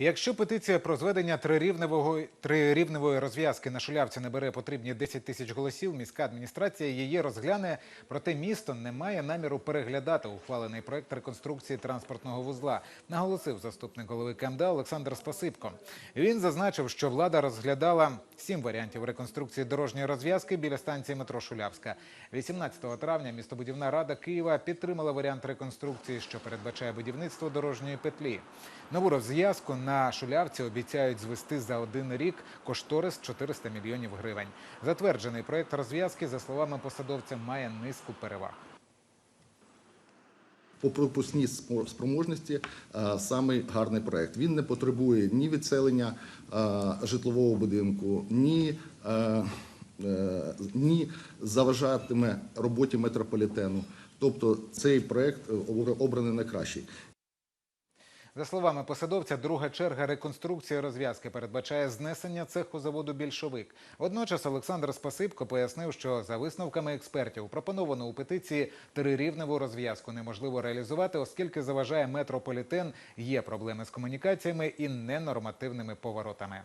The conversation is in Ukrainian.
Якщо петиція про зведення трирівневого трирівневої розв'язки на шулявці набере потрібні 10 тисяч голосів, міська адміністрація її розгляне. Проте місто не має наміру переглядати ухвалений проект реконструкції транспортного вузла, наголосив заступник голови КМДА Олександр Спасибко. Він зазначив, що влада розглядала сім варіантів реконструкції дорожньої розв'язки біля станції метро Шулявська. 18 травня містобудівна рада Києва підтримала варіант реконструкції, що передбачає будівництво дорожньої петлі. Нову розв'язку на Шулявці обіцяють звести за один рік кошторис 400 мільйонів гривень. Затверджений проект розв'язки, за словами посадовця, має низку переваг. по пропускній спроможності е, самий гарний проект. Він не потребує ні відселення е, житлового будинку, ні, е, ні заважатиме роботі метрополітену. Тобто цей проект е, обраний найкращий. За словами посадовця, друга черга реконструкції розв'язки передбачає знесення цеху заводу «Більшовик». Водночас Олександр Спасибко пояснив, що за висновками експертів пропоновану у петиції трирівневу розв'язку неможливо реалізувати, оскільки заважає метрополітен, є проблеми з комунікаціями і ненормативними поворотами.